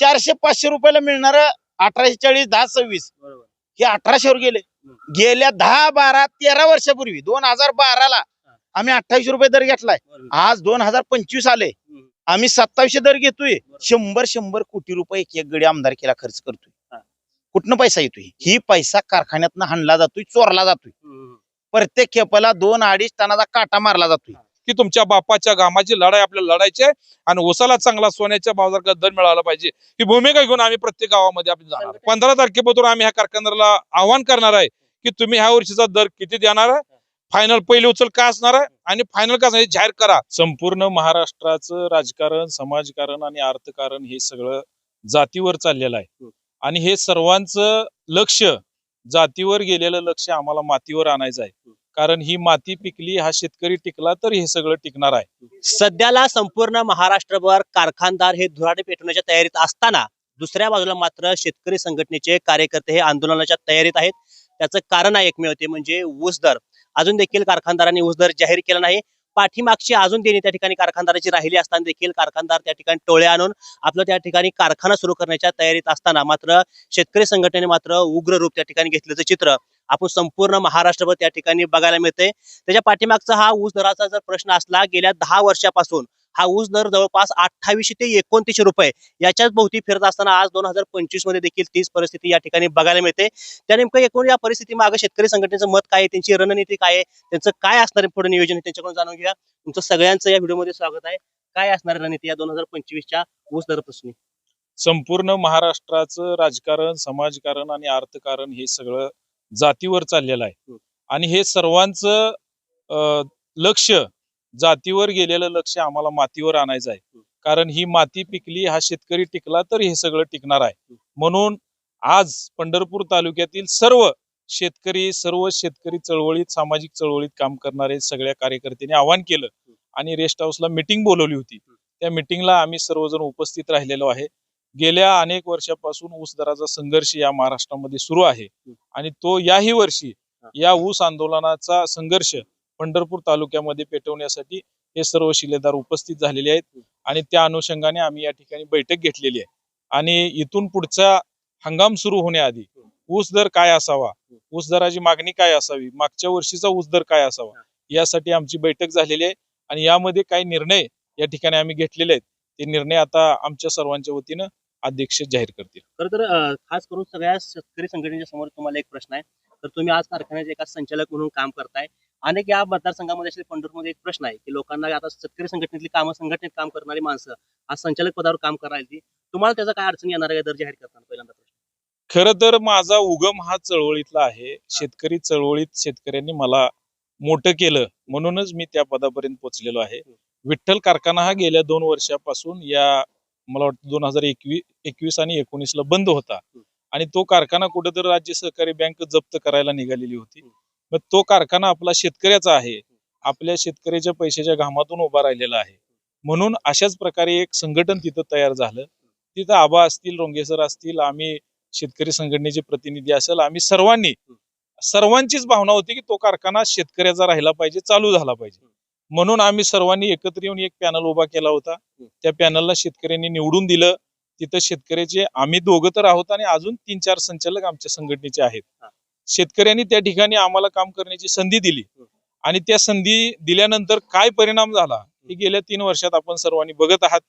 चारशे पाचशे रुपयाला मिळणार अठराशे चाळीस दहा सव्वीस. हे अठराशेवर गेले. गेल्या दहा बारा तेरा वर्षापूर्वी दोन हजार बाराला आम्ही अठ्ठावीसशे रुपये दर घेतलाय. आज दोन हजार पंचवीस आले. आम्ही सत्तावीसशे दर घेतोय. शंभर शंभर कोटी रुपये एक एक गडी आमदारकीला खर्च करतोय. कुठनं पैसा येतोय? ही पैसा कारखान्यातनं हाणला जातोय चोरला जातोय. प्रत्येक खेपाला दोन अडीच टनाचा काटा मारला जातोय. की तुमच्या बापाच्या घामाची लढाई आपल्याला लढायची आहे आणि उसाला चांगला सोन्याच्या बाजारात दर मिळाला पाहिजे. ही भूमिका घेऊन आम्ही प्रत्येक गावामध्ये आपण जाणार. पंधरा तारखेपासून आम्ही ह्या कारखान्याला आव्हान करणार आहे की तुम्ही ह्या वर्षीचा दर किती देणार आहे? फायनल पहिली उचल काय असणार आहे? आणि फायनल काय असणार हे जाहीर करा. संपूर्ण महाराष्ट्राचं राजकारण समाजकारण आणि अर्थकारण हे सगळं जातीवर चाललेलं आहे. आणि हे सर्वांचं लक्ष जातीवर गेलेलं लक्ष आम्हाला मातीवर आणायचं आहे. कारण ही माती पिकली हा शेतकरी टिकला तर हे सगळं टिकणार आहे. सध्याला संपूर्ण महाराष्ट्रभर कारखानदार हे धुराडे पेटवण्याच्या तयारीत असताना दुसऱ्या बाजूला मात्र शेतकरी संघटनेचे कार्यकर्ते हे आंदोलनाच्या तयारीत आहेत. त्याचं कारण आहे एकमेव ते म्हणजे ऊस दर. अजून देखील कारखानदारांनी ऊस दर जाहीर केला नाही. पाठीमागची अजून देणी त्या ठिकाणी कारखानदाराची राहिली असताना देखील कारखानदार त्या ठिकाणी टोळे आणून आपलं त्या ठिकाणी कारखाना सुरू करण्याच्या तयारीत असताना मात्र शेतकरी संघटनेने मात्र उग्र रूप त्या ठिकाणी घेतल्याचं चित्र आपण संपूर्ण महाराष्ट्रभर त्या ठिकाणी बघायला मिळते त्याच्या पाठीमागचा हा ऊस दराचा जर प्रश्न असला गेल्या दहा वर्षापासून हा ऊस दर जवळपास अठ्ठावीसशे ते एकोणतीसशे रुपये याच्याच भोवती फिरत असताना आज दोन हजार पंचवीसमध्ये देखील तीच परिस्थिती या ठिकाणी बघायला मिळते. त्या नेमकं एकूण या परिस्थिती मागे शेतकरी संघटनेचं मत काय त्यांची रणनीती काय आहे? त्यांचं काय असणार आहे पुढे नियोजन त्यांच्याकडून जाणून घ्या तुमचं सगळ्यांचं या व्हिडिओमध्ये स्वागत आहे. काय असणार रणनीती या दोन हजार पंचवीसच्या ऊस दर प्रश्नी? संपूर्ण महाराष्ट्राचं राजकारण समाजकारण आणि अर्थकारण हे सगळं जातीवर चाललेलं आहे. आणि हे सर्वांचं लक्ष जातीवर गेलेलं लक्ष आम्हाला मातीवर आणायचं आहे. कारण ही माती पिकली हा शेतकरी टिकला तर हे सगळं टिकणार आहे. म्हणून आज पंढरपूर तालुक्यातील सर्व शेतकरी सर्व शेतकरी चळवळीत सामाजिक चळवळीत काम करणारे सगळ्या कार्यकर्त्यांनी आवाहन केलं आणि रेस्ट हाऊसला मिटिंग बोलवली होती. त्या मिटिंगला आम्ही सर्वजण उपस्थित राहिलेलो आहे. गेल्या अनेक वर्षापासून ऊस दराचा संघर्ष या महाराष्ट्रामध्ये सुरू आहे. आणि तो याही वर्षी या ऊस आंदोलनाचा संघर्ष पंढरपूर तालुक्यामध्ये पेटवण्यासाठी हे सर्व शिलेदार उपस्थित झालेले आहेत. आणि त्या अनुषंगाने आम्ही या ठिकाणी बैठक घेतलेली आहे. आणि इथून पुढचा हंगाम सुरू होण्याआधी ऊस दर काय असावा? ऊस दराची मागणी काय असावी? मागच्या वर्षीचा ऊस दर काय असावा? यासाठी आमची बैठक झालेली आहे. आणि यामध्ये काही निर्णय या ठिकाणी आम्ही घेतलेले आहेत. ते निर्णय आता आमच्या सर्वांच्या वतीनं अध्यक्ष जाहीर करतील. खरं तर अं, खास करून सगळ्या शेतकरी संघटनेच्या समोर तुम्हाला एक प्रश्न आहे. तर तुम्ही आज कारखान्याचे एका संचालक म्हणून काम करताय. अनेक या मतदारसंघामध्ये असेल पंढरपूरमध्ये एक प्रश्न आहे की लोकांना आता शेतकरी संघटनेतली कामं संघटनेत काम करणारी माणसं आज संचालक पदावर काम करायला ती तुम्हाला त्याचा काय अडचण येणार आहे दर जाहीर करताना पहिल्यांदा प्रश्न? खर तर माझा उगम हा चळवळीतला आहे. शेतकरी चळवळीत शेतकऱ्यांनी मला मोठं केलं म्हणूनच मी त्या पदापर्यंत पोहोचलेलो आहे. विठ्ठल कारखाना हा गेल्या दोन वर्षापासून या मला वाटतं दोन हजार एकवीस एकवीस आणि एकोणीसला बंद होता. आणि तो कारखाना कुठेतरी राज्य सहकारी बँक जप्त करायला निघालेली होती. मग तो कारखाना आपला शेतकऱ्याचा आहे. आपल्या शेतकऱ्याच्या पैशाच्या घामातून उभा राहिलेला आहे. म्हणून अशाच प्रकारे एक संघटन तिथं तयार झालं. तिथं आबा असतील रोंगेसर असतील आम्ही शेतकरी संघटनेचे प्रतिनिधी असेल आम्ही सर्वांनी सर्वांचीच भावना होती की तो कारखाना शेतकऱ्याचा राहिला पाहिजे चालू झाला पाहिजे. म्हणून आम्ही सर्वांनी एकत्र येऊन एक पॅनल उभा केला होता. त्या पॅनलला शेतकऱ्यांनी निवडून दिलं. तिथं शेतकऱ्याचे आम्ही दोघं तर आहोत आणि अजून तीन चार संचालक आमच्या संघटनेचे आहेत. शेतकऱ्यांनी त्या ठिकाणी आम्हाला काम करण्याची संधी दिली. आणि त्या संधी दिल्यानंतर काय परिणाम झाला? हे गेल्या तीन वर्षात आपण सर्वांनी बघत आहात.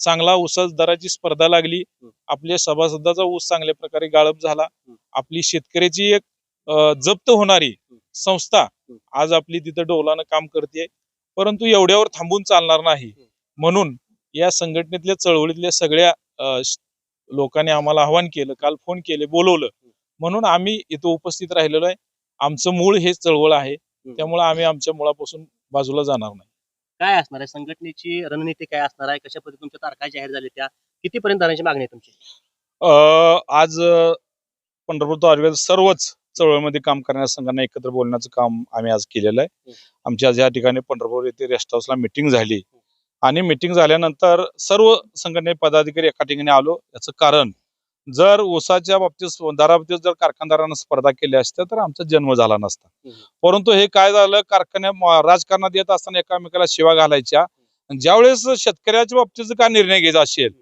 चांगला ऊसाच दराची स्पर्धा लागली. आपल्या सभासदाचा ऊस चांगल्या प्रकारे गाळप झाला. आपली शेतकऱ्याची एक जप्त होणारी संस्था आज आपली तिथं डोलानं काम करते परंतु एवढ्यावर थांबून चालणार नाही. म्हणून या संघटनेतल्या चळवळीतल्या सगळ्या लोकांनी आम्हाला आवाहन केलं काल फोन केले बोलवलं. म्हणून आम्ही इथं उपस्थित राहिलेलो आहे. आमचं मूळ हे चळवळ आहे. त्यामुळे आम्ही आमच्या मुळापासून बाजूला जाणार नाही. काय असणार आहे? संघटनेची रणनीती काय असणार आहे? कशा पद्धतीने तुमच्या तारखा जाहीर झाल्या त्या? कितीपर्यंत मागणी आहे तुमची? अ, आज पंढरपूर तालुक्यात सर्वच चळवळीमध्ये काम करणाऱ्या संघांना एकत्र बोलण्याचं काम आम्ही आज केलेलं आहे. आमची आज या ठिकाणी पंढरपूर येथे रेस्ट हाऊसला मिटिंग झाली. आणि मिटिंग झाल्यानंतर सर्व संघटने पदाधिकारी एका ठिकाणी आलो. याचं कारण जर ऊसाच्या बाबतीत दराबाबतीत जर कारखानदारांना स्पर्धा केल्या असत्या तर आमचा जन्म झाला नसता. परंतु हे काय झालं कारखान्या राजकारणात येत असताना एकामेकाला शिवा घालायच्या. ज्यावेळेस शेतकऱ्याच्या बाबतीत काय निर्णय घ्यायचा असेल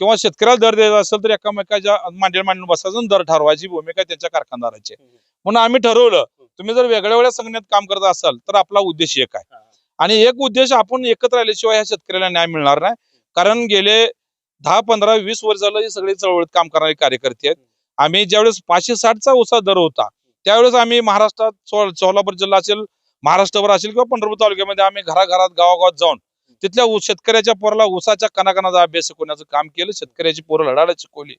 किंवा शेतकऱ्याला दर द्यायचा असेल तर एकामेकाच्या मांडीला मांडून बसायचं दर ठरवायची भूमिका त्यांच्या कारखानदाराची. म्हणून आम्ही ठरवलं तुम्ही जर वेगळ्या वेगळ्या संघटनेत काम करत असाल तर आपला उद्देश एक आहे. आणि एक उद्देश आपण एकत्र आल्याशिवाय ह्या शेतकऱ्याला न्याय मिळणार नाही. कारण गेले दहा पंधरा वीस वर्ष झालं हे सगळे चळवळीत काम करणारे कार्यकर्ते आहेत. आम्ही ज्यावेळेस पाचशे साठचा उसा दर होता त्यावेळेस आम्ही महाराष्ट्रात सोलापूर जिल्हा असेल महाराष्ट्रभर असेल किंवा पंढरपूर तालुक्यामध्ये आम्ही घराघरात गावागावात जाऊन तिथल्या शेतकऱ्याच्या पोराला ऊसाच्या कणाकणाचा अभ्यास शिकवण्याचं काम केलं. शेतकऱ्याची पोरं लढायला शिकवली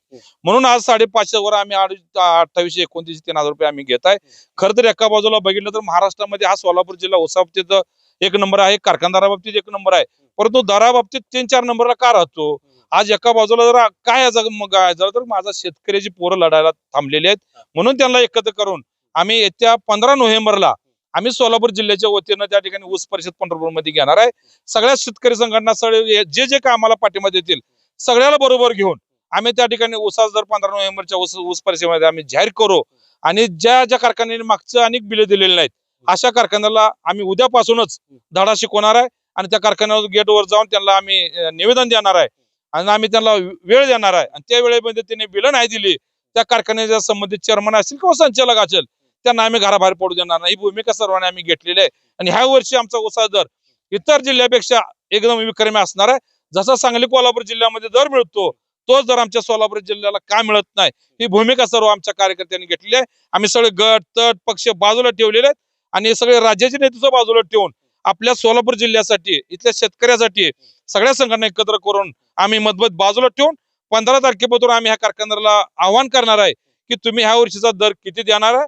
म्हणून आज साडेपाचशे वर आम्ही अठ्ठावीसशे एकोणतीस तीन हजार रुपये आम्ही घेत आहे. खरं तर एका बाजूला बघितलं तर महाराष्ट्रामध्ये हा सोलापूर जिल्हा ऊसा बाबतीत एक नंबर आहे. कारखानदाराबाबतीत एक नंबर आहे. परंतु दराबाबतीत तीन चार नंबरला का राहतो? आज एका बाजूला जर काय जर तर माझा शेतकऱ्याची पोरं लढायला थांबलेली आहेत. म्हणून त्यांना एकत्र करून आम्ही येत्या पंधरा नोव्हेंबरला आम्ही सोलापूर जिल्ह्याच्या वतीनं त्या ठिकाणी ऊस परिषद पंढरपूरमध्ये घेणार आहे. सगळ्या शेतकरी संघटना सगळे जे जे काय आम्हाला पाठिंबा देतील सगळ्याला बरोबर घेऊन आम्ही त्या ठिकाणी ऊसाचा दर पंधरा नोव्हेंबरच्या ऊस ऊस परिषदेमध्ये आम्ही जाहीर करू. आणि ज्या ज्या कारखान्याने मागचं अनेक बिले दिलेली नाहीत अशा कारखान्याला आम्ही उद्यापासूनच धडा शिकवणार आहे आणि त्या कारखान्यावर गेटवर जाऊन त्यांना आम्ही निवेदन देणार आहे. आणि आम्ही त्यांना वेळ देणार आहे. आणि त्या वेळेमध्ये त्यांनी बिलं नाही दिली त्या कारखान्याच्या संबंधित चेअरमन असतील किंवा संचालक असेल त्यांना आम्ही घराबाहेर पडू देणार नाही. ही भूमिका सर्वांनी आम्ही घेतलेली आहे. आणि ह्या वर्षी आमचा उत्साह दर इतर जिल्ह्यापेक्षा एकदम विक्रमी असणार आहे. जसा सांगली कोल्हापूर जिल्ह्यामध्ये दर मिळतो तोच दर आमच्या सोलापूर जिल्ह्याला का मिळत नाही? ही भूमिका सर्व आमच्या कार्यकर्त्यांनी घेतलेली आहे. आम्ही सगळे गट तट पक्ष बाजूला ठेवलेले आहेत. आणि सगळे राज्याचे नेतृत्व बाजूला ठेवून आपल्या सोलापूर जिल्ह्यासाठी इथल्या शेतकऱ्यासाठी सगळ्या संघटना एकत्र करून आम्ही मतभेद बाजूला ठेवून पंधरा तारखेपासून आम्ही ह्या कारखानदाराला आव्हान करणार आहे की तुम्ही ह्या वर्षीचा दर किती देणार आहे?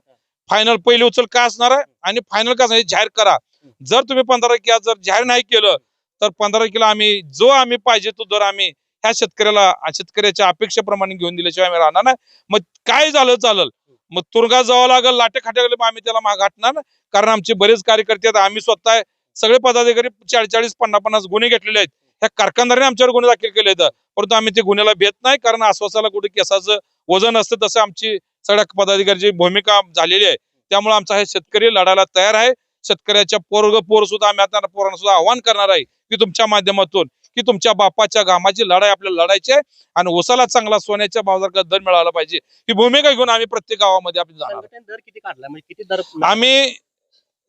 फायनल पहिली उचल का असणार आहे? आणि फायनल का असणार जाहीर करा. जर तुम्ही पंधरा तारखेला जर जाहीर नाही केलं तर पंधरा तारखेला आम्ही जो आम्ही पाहिजे तो दर आम्ही ह्या शेतकऱ्याला शेतकऱ्याच्या अपेक्षेप्रमाणे घेऊन दिल्याशिवाय आम्ही राहणार नाही. मग काय झालं चालल. मग तुरुंगात जावं लागेल लाटे खाट्या गेले आम्ही त्याला माग हटणार कारण आमचे बरेच कार्यकर्ते आहेत आम्ही स्वतः सगळे पदाधिकारी चाळीस चाळीस पन्नास पन्नास गुन्हे घेतलेले आहेत. ह्या कारखानदाराने आमच्यावर गुन्हे दाखल केले आहेत परंतु आम्ही ते गुन्ह्याला भेट नाही कारण आश्वासाला कुठे केसाचं वजन असतं तसं आमची सगळ्या पदाधिकाऱ्याची भूमिका झालेली आहे. त्यामुळे आमचा हे शेतकरी लढायला तयार आहे. शेतकऱ्याच्या पोरग पोर सुद्धा आम्ही आता पोरांना सुद्धा आव्हान करणार आहे की तुमच्या माध्यमातून की तुमच्या बापाच्या घामाची लढाई आपल्याला लढायची आहे आणि उसाला चांगला सोन्याच्या बाजारात दर मिळाला पाहिजे. ही भूमिका घेऊन आम्ही प्रत्येक गावामध्ये आपण जाणार. संघटनेने दर किती काढला? म्हणजे किती दर आम्ही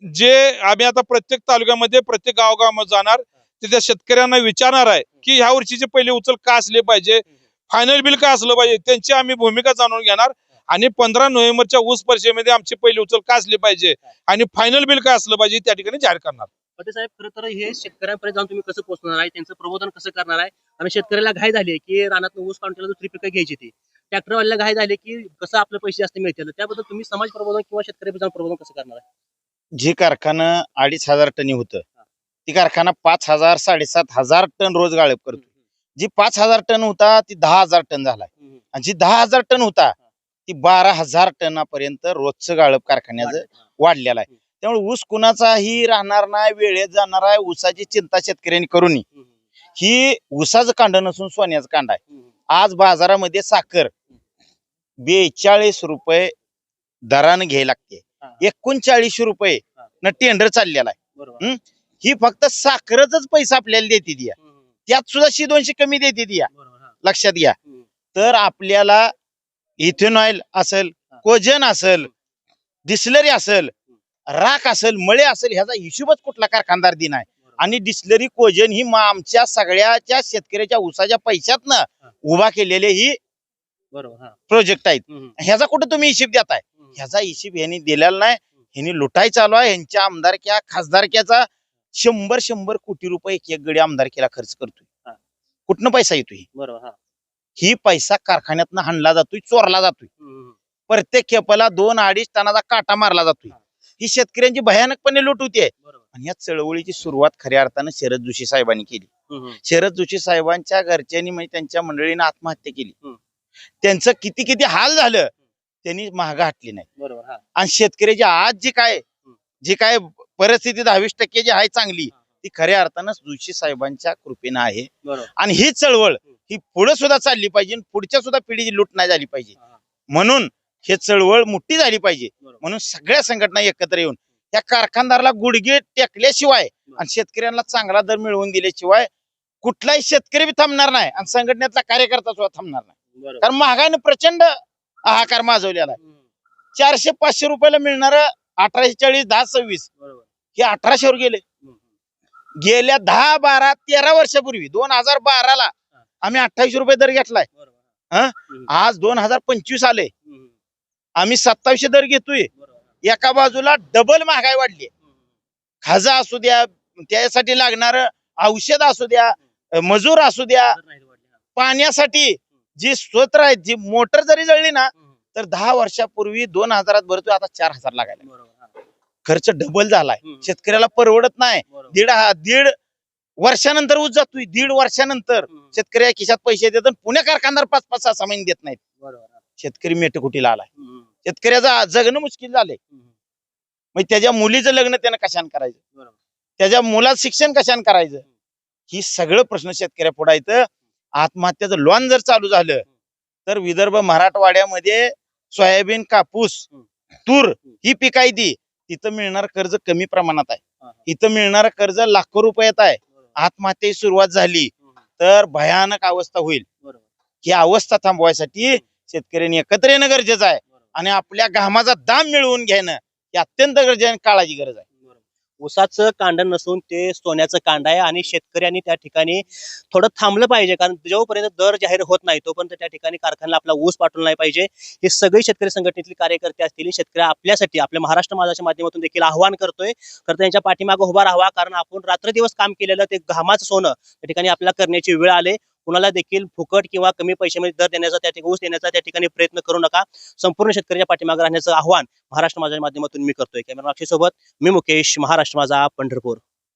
जे आम्ही आता प्रत्येक तालुक्यामध्ये प्रत्येक गावगावामध्ये जाणार. तिथे शेतकऱ्यांना विचारणार आहे की ह्या वर्षीचे पहिले उचल का असले पाहिजे? फायनल बिल काय असलं पाहिजे? त्यांची आम्ही भूमिका जाणून घेणार. आणि पंधरा नोव्हेंबरच्या ऊस परिषदेमध्ये आमची पहिली उचल काय असली पाहिजे? आणि फायनल बिल काय असलं पाहिजे त्या ठिकाणी जाहीर करणार. पटेल साहेब खरं तर हे शेतकऱ्यांपर्यंत जाऊन तुम्ही कसं पोहोचणार आहे? त्यांचं प्रबोधन कसं करणार आहे? आणि शेतकऱ्याला घाई झाली की रानात ऊस काढून दुसरी पिकं घ्यायची ती. ट्रॅक्टरवाल्याला घाई झाली की कसं आपले पैसे जास्त मिळतील? त्याबद्दल तुम्ही समाज प्रबोधन किंवा शेतकरी जाऊन प्रबोधन कसं करणार आहे? जे कारखाना अडीच हजार टनी होतं ती कारखाना पाच हजार साडेसात हजार टन रोज गाळप करतो जी पाच हजार टन होता ती दहा हजार टन झालाय. आणि जी दहा हजार टन होता ती बारा हजार टनापर्यंत रोजचं गाळप कारखान्याचं वाढलेलं आहे. त्यामुळे ऊस कुणाचाही राहणार नाही वेळेत जाणार आहे ऊसाची चिंता शेतकऱ्यांनी करू नये. ही ऊसाचं कांड नसून सोन्याचं कांड आहे. आज बाजारामध्ये साखर बेचाळीस रुपये दरानं घ्यायला लागते. एकोणचाळीसशे रुपये. न टेंडर चाललेला आहे. हं? फक्त साखरच पैसा आपल्याला देते दिया त्यात सुद्धा शी दोनशे कमी देते दिया. लक्षात घ्या. तर आपल्याला इथेनॉइल असेल. कोजन असेल डिस्लरी असेल राख असेल मळे असेल ह्याचा हिशोबच कुठला कारखानदार दिन आहे. आणि डिस्लरी कोजन ही आमच्या सगळ्याच्या शेतकऱ्याच्या ऊसाच्या पैशातनं उभा केलेले ही बरोबर हा प्रोजेक्ट आहेत. ह्याचा कुठं तुम्ही हिशोब देताय. ह्याचा हिशोब ह्यांनी दिलेला नाही ह्यांनी लुटाय चालू आहे ह्यांच्या आमदारक्या खासदारक्याचा शंभर शंभर कोटी रुपये एक एक गडी आमदारकीला खर्च करतोय. कुठनं पैसा येतोय बरोबर हा पैसा कारखान्यातनं हाणला जातोय चोरला जातोय. प्रत्येक खेपाला दोन अडीच टनाचा काटा मारला जातोय. ही शेतकऱ्यांची भयानकपणे लूट बरोबर. आणि या चळवळीची सुरुवात खऱ्या अर्थानं शरद जोशी साहेबांनी केली. शरद जोशी साहेबांच्या घरच्यांनी म्हणजे त्यांच्या मंडळीनं आत्महत्या केली. त्यांचं किती किती हाल झालं त्यांनी महागा हटली नाही. आणि शेतकऱ्याची आज जी काय जी काय परिस्थिती दहावीस टक्के जी आहे चांगली ती खऱ्या अर्थानं जोशी साहेबांच्या कृपेनं आहे. आणि ही चळवळ ही पुढे सुद्धा चालली पाहिजे आणि पुढच्या सुद्धा पिढीची लूट नाही झाली पाहिजे. म्हणून हे चळवळ मोठी झाली पाहिजे. म्हणून सगळ्या संघटना एकत्र येऊन त्या कारखानदाराला गुडघे टेकल्याशिवाय आणि शेतकऱ्यांना चांगला दर मिळवून दिल्याशिवाय कुठलाही शेतकरी बी थांबणार नाही आणि संघटनेतला कार्यकर्ता सुद्धा थांबणार नाही. कारण महागाईने प्रचंड हाहाकार माजवलेला आहे. चारशे पाचशे रुपयाला मिळणार अठराशे चाळीस दहा सव्वीस हे अठराशेवर गेले. गेल्या दहा बारा तेरा वर्षापूर्वी दोन हजार बाराला आम्ही अठ्ठावीसशे रुपये दर घेतलाय. आज दोन हजार पंचवीस आले. आम्ही सत्तावीसशे दर घेतोय. एका बाजूला डबल महागाई वाढली. खाजा असू द्या त्यासाठी लागणार औषध असू द्या मजूर असू द्या पाण्यासाठी जी स्तोत्र आहेत जी मोटर जरी जळली ना तर दहा वर्षापूर्वी दोन हजारात भरतोय आता चार हजार लागायला खर्च डबल झालाय. शेतकऱ्याला परवडत नाही. दीड हा- दीड वर्षानंतर ऊस जातोय दीड वर्षानंतर. शेतकऱ्या खिशात पैसे देतात पुणे कारखानदार पाच पाच सहा महिने देत नाहीत. शेतकरी मेटकुटीला आलाय. शेतकऱ्याचं जगणं मुश्किल झालंय. मग त्याच्या मुलीचं लग्न त्यानं कशाने करायचं. त्याच्या मुलाचं शिक्षण कशाने करायचं? ही सगळं प्रश्न शेतकऱ्या पुढे येतं आत्महत्याचं लोन जर चालू झालं तर विदर्भ मराठवाड्यामध्ये सोयाबीन कापूस तूर ही पिकायती तिथं मिळणार कर्ज कमी प्रमाणात आहे. इथं मिळणार कर्ज लाखो रुपयात आहे. आत्महत्येची सुरुवात झाली तर भयानक अवस्था होईल. ही अवस्था थांबवायसाठी शेतकऱ्यांनी एकत्र येणं गरजेचं आहे. आणि आपल्या घामाचा दाम मिळवून घेणं हे अत्यंत गरजेचं आणि काळाची गरज आहे. ऊसाचं कांड नसून ते सोन्याचं कांड आहे आणि शेतकऱ्यांनी त्या ठिकाणी थोडं थांबलं पाहिजे. कारण जोपर्यंत दर जाहीर होत नाही तोपर्यंत त्या ठिकाणी कारखान्याला आपला ऊस पाठवला नाही पाहिजे. हे सगळे शेतकरी संघटनेतले कार्यकर्ते असतील शेतकरी आपल्यासाठी आपल्या महाराष्ट्र माझाच्या माध्यमातून देखील आव्हान करतोय. तर त्यांच्या पाठीमागे उभा राहावा कारण आपण रात्रदिवस काम केलेलं ते घामाचं सोनं त्या ठिकाणी आपल्याला करण्याची वेळ आले. कुणाला देखील फुकट किंवा कमी पैशामध्ये दर देण्याचा त्या ठिकाणी ऊस देण्याचा त्या ठिकाणी प्रयत्न करू नका. संपूर्ण शेतकऱ्याच्या पाठीमागे राहण्याचं आव्हान महाराष्ट्र माझ्या माध्यमातून मी करतोय. कॅमेरा सोबत मी मुकेश महाराष्ट्र माझा पंढरपूर.